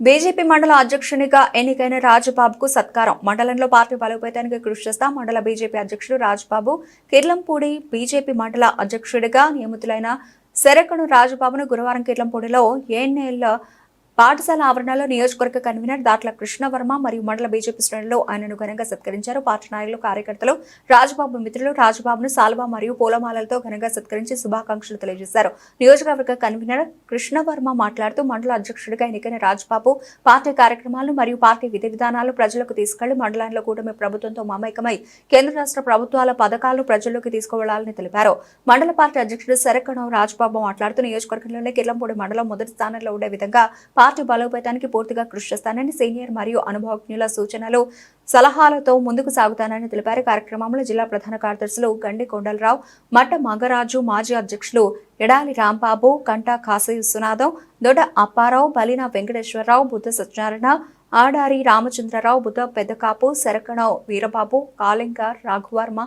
BJP మండల అధ్యక్షునిగా ఎన్నికైన రాజబాబుకు సత్కారం. మండలంలో పార్టీ బలోపేతానికి కృషి చేస్తా మండల బీజేపీ అధ్యక్షుడు రాజబాబు కిర్లంపూడి బీజేపీ మండల అధ్యక్షుడిగా నియమితులైన సెరకను రాజబాబును గురువారం కిర్లంపూడిలో ఏఎన్ఎల్ పాఠశాల ఆవరణలో నియోజకవర్గ కన్వీనర్ దాట్ల కృష్ణవర్మ మరియు మండల బీజేపీ శ్రేణులు ఆయనను ఘనంగా సత్కరించారు. పార్టీ నాయకులు కార్యకర్తలు రాజబాబు మిత్రులు రాజబాబును సాల్వా మరియు పూలమాలలతో ఘనంగా సత్కరించి శుభాకాంక్షలు తెలియజేశారు. నియోజకవర్గ కన్వీనర్ కృష్ణవర్మ మాట్లాడుతూ మండల అధ్యక్షుడిగా ఎన్నికైన రాజబాబు పార్టీ కార్యక్రమాలు మరియు పార్టీ విధి విధానాలు ప్రజలకు తీసుకెళ్ళి మండలంలో కూటమి ప్రభుత్వంతో మమేకమై కేంద్ర రాష్ట్ర ప్రభుత్వాల పథకాలను ప్రజల్లోకి తీసుకువెళ్ళాలని తెలిపారు. మండల పార్టీ అధ్యక్షుడు శరకణం రాజబాబు మాట్లాడుతూ నియోజకవర్గంలోనే కిర్లంపూడి మండలం మొదటి స్థానంలో ఉండే విధంగా పార్టీ బలోపేతానికి పూర్తిగా కృషి చేస్తానని సీనియర్ మరియు అనుభవజ్ఞుల సూచనలు సలహాలతో ముందుకు సాగుతానని తెలిపారు. కార్యక్రమంలో జిల్లా ప్రధాన కార్యదర్శులు గండి కొండలరావు మట్ట మంగరాజు మాజీ అధ్యక్షులు ఎడాలి రాంబాబు కంటా కాసీ విశ్వనాథం దొడ్డ అప్పారావు బలిన వెంకటేశ్వరరావు బుద్ధ సత్యనారాయణ ఆడారి రామచంద్రరావు బుద్ధ పెద్దకాపు శరకణవ్ వీరబాబు కాళింగ రాఘవర్మ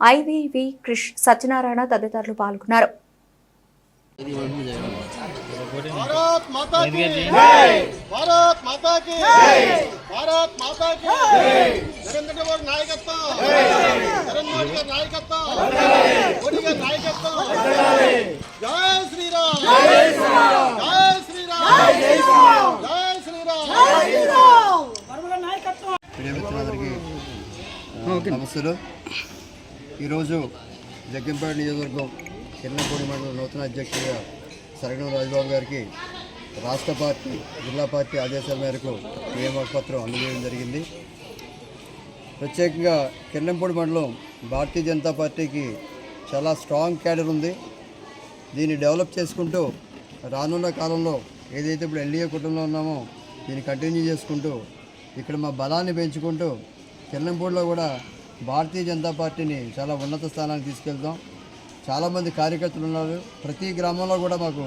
ఐవివి కృష్ సత్యనారాయణ తదితరులు పాల్గొన్నారు. భారత్ మాతా కీ భారత్ భారత్ మాతా కీ నరేంద్ర మోడీ నాయకత్వం. నరేంద్ర శ్రీరామ్ శ్రీరామ్ జై శ్రీరామ్. జై శ్రీరామ్. జై శ్రీరామ్. ఈరోజు జగ్గంపేట నియోజకవర్గం చిన్నపూడి మండలం నూతన అధ్యక్షుడిగా సరగం రాజబాబు గారికి రాష్ట్ర పార్టీ జిల్లా పార్టీ ఆదేశాల మేరకు నియామకపత్రం అందజేయడం జరిగింది. ప్రత్యేకంగా కిన్నంపూడి మండలం భారతీయ జనతా పార్టీకి చాలా స్ట్రాంగ్ క్యాడర్ ఉంది. దీన్ని డెవలప్ చేసుకుంటూ రానున్న కాలంలో ఏదైతే ఇప్పుడు ఎన్డీఏ కుటుంబంలో ఉన్నామో దీన్ని కంటిన్యూ చేసుకుంటూ ఇక్కడ మా బలాన్ని పెంచుకుంటూ కిన్నంపూడిలో కూడా భారతీయ జనతా పార్టీని చాలా ఉన్నత స్థానానికి తీసుకెళ్తాం చాలామంది కార్యకర్తలు ఉన్నారు. ప్రతి గ్రామంలో కూడా మాకు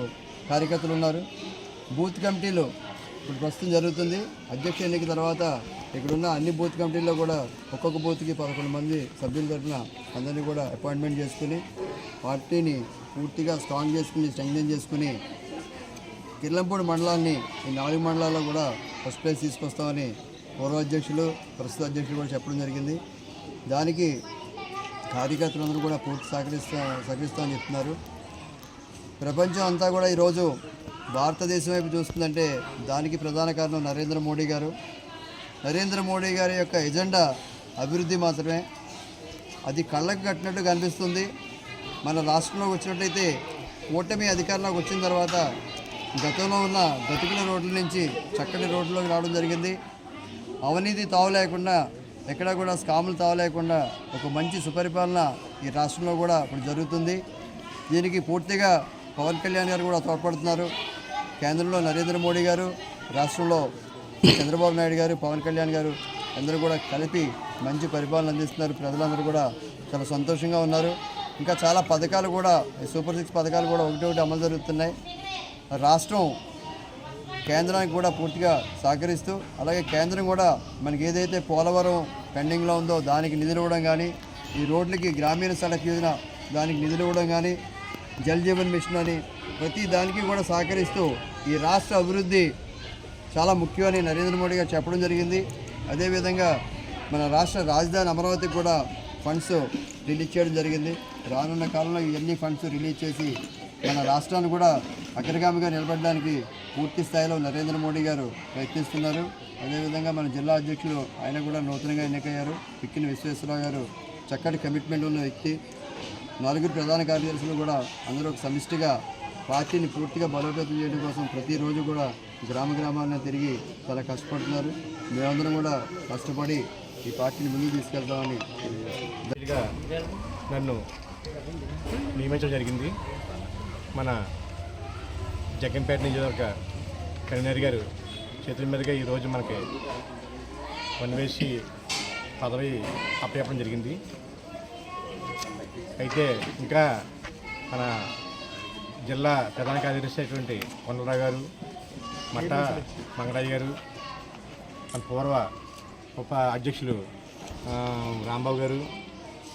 కార్యకర్తలు ఉన్నారు. బూత్ కమిటీలు ఇప్పుడు ప్రస్తుతం జరుగుతుంది. అధ్యక్ష ఎన్నిక తర్వాత ఇక్కడున్న అన్ని బూత్ కమిటీల్లో కూడా ఒక్కొక్క బూత్కి పదకొండు మంది సభ్యుల తరఫున అందరినీ కూడా అపాయింట్మెంట్ చేసుకుని పార్టీని పూర్తిగా స్ట్రాంగ్ చేసుకుని స్ట్రెంగ్థెన్ చేసుకుని కిర్లంపూడి మండలాన్ని ఈ నాలుగు మండలాల్లో కూడా ఫస్ట్ ప్లేస్ తీసుకొస్తామని పూర్వ అధ్యక్షులు ప్రస్తుత అధ్యక్షులు కూడా చెప్పడం జరిగింది. దానికి కార్యకర్తలందరూ కూడా పూర్తి సహకరిస్తా సహకరిస్తామని చెప్తున్నారు. ప్రపంచం అంతా కూడా ఈరోజు భారతదేశం వైపు చూస్తుందంటే దానికి ప్రధాన కారణం నరేంద్ర మోడీ గారు. నరేంద్ర మోడీ గారి యొక్క ఎజెండా అభివృద్ధి మాత్రమే. అది కళ్ళకు కట్టినట్టు కనిపిస్తుంది. మన రాష్ట్రంలోకి వచ్చినట్టయితే కూటమి అధికారంలోకి వచ్చిన తర్వాత గతంలో ఉన్న గతుకుల రోడ్ల నుంచి చక్కటి రోడ్లోకి రావడం జరిగింది. అవినీతి తావు లేకుండా ఎక్కడ కూడా స్కాములు తావలేకుండా ఒక మంచి సుపరిపాలన ఈ రాష్ట్రంలో కూడా ఇప్పుడు జరుగుతుంది. దీనికి పూర్తిగా పవన్ కళ్యాణ్ గారు కూడా తోడ్పడుతున్నారు. కేంద్రంలో నరేంద్ర మోడీ గారు రాష్ట్రంలో చంద్రబాబు నాయుడు గారు పవన్ కళ్యాణ్ గారు అందరూ కూడా కలిపి మంచి పరిపాలన అందిస్తున్నారు. ప్రజలందరూ కూడా చాలా సంతోషంగా ఉన్నారు. ఇంకా చాలా పథకాలు కూడా ఈ సూపర్ సిక్స్ పథకాలు కూడా ఒకటి ఒకటి అమలు జరుగుతున్నాయి. రాష్ట్రం కేంద్రానికి కూడా పూర్తిగా సహకరిస్తూ అలాగే కేంద్రం కూడా మనకి ఏదైతే పోలవరం పెండింగ్లో ఉందో దానికి నిధులు ఇవ్వడం కానీ ఈ రోడ్లకి గ్రామీణ సడక్ యోజన దానికి నిధులు ఇవ్వడం కానీ జల్ జీవన్ మిషన్ అని ప్రతి దానికి కూడా సహకరిస్తూ ఈ రాష్ట్ర అభివృద్ధి చాలా ముఖ్యమని నరేంద్ర మోడీ గారు చెప్పడం జరిగింది. అదేవిధంగా మన రాష్ట్ర రాజధాని అమరావతికి కూడా ఫండ్స్ రిలీజ్ చేయడం జరిగింది. రానున్న కాలంలో ఇవన్నీ ఫండ్స్ రిలీజ్ చేసి మన రాష్ట్రాన్ని కూడా అగ్రగామిగా నిలబడడానికి పూర్తి స్థాయిలో నరేంద్ర మోడీ గారు ప్రయత్నిస్తున్నారు. అదేవిధంగా మన జిల్లా అధ్యక్షులు ఆయన కూడా నూతనంగా ఎన్నికయ్యారు. పిక్కిన విశ్వేశ్వరరావు గారు చక్కటి కమిట్మెంట్ ఉన్న వ్యక్తి. నలుగురు ప్రధాన కార్యదర్శులు కూడా అందరూ ఒక సమిష్టిగా పార్టీని పూర్తిగా బలోపేతం చేయడం కోసం ప్రతిరోజు కూడా గ్రామ గ్రామాలను తిరిగి చాలా కష్టపడుతున్నారు. మేమందరం కూడా కష్టపడి ఈ పార్టీని ముందుకు తీసుకెళ్తామని నన్ను నియమించడం జరిగింది. మన జగన్పేట నియోజకవర్గ కన్వీనర్ గారు చేతుల మీదుగా ఈరోజు మనకి వన్వేసి పదవి అప్పచెప్పడం జరిగింది. అయితే ఇంకా మన జిల్లా ప్రధాన కార్యదర్శి అయినటువంటి కొండలరావు గారు మట్ట మంగరాజు గారు మన పూర్వ ఉప అధ్యక్షులు రాంబాబు గారు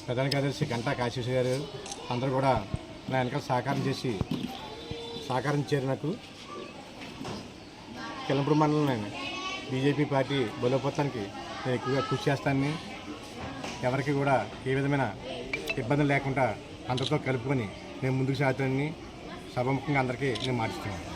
ప్రధాన కార్యదర్శి గంటా కాశీష్ గారు అందరూ కూడా నా వెనకాల సహకారం చేసి సహకారం ఇచ్చారు నాకు కిలంపూడి మండలం బీజేపీ పార్టీ బలోపతానికి నేను ఎక్కువగా కృషి చేస్తానని ఎవరికి కూడా ఏ విధమైన ఇబ్బందులు లేకుండా అందరితో కలుపుకొని నేను ముందుకు సాగుతానని సభాముఖంగా అందరికీ నేను మాటిస్తున్నాను.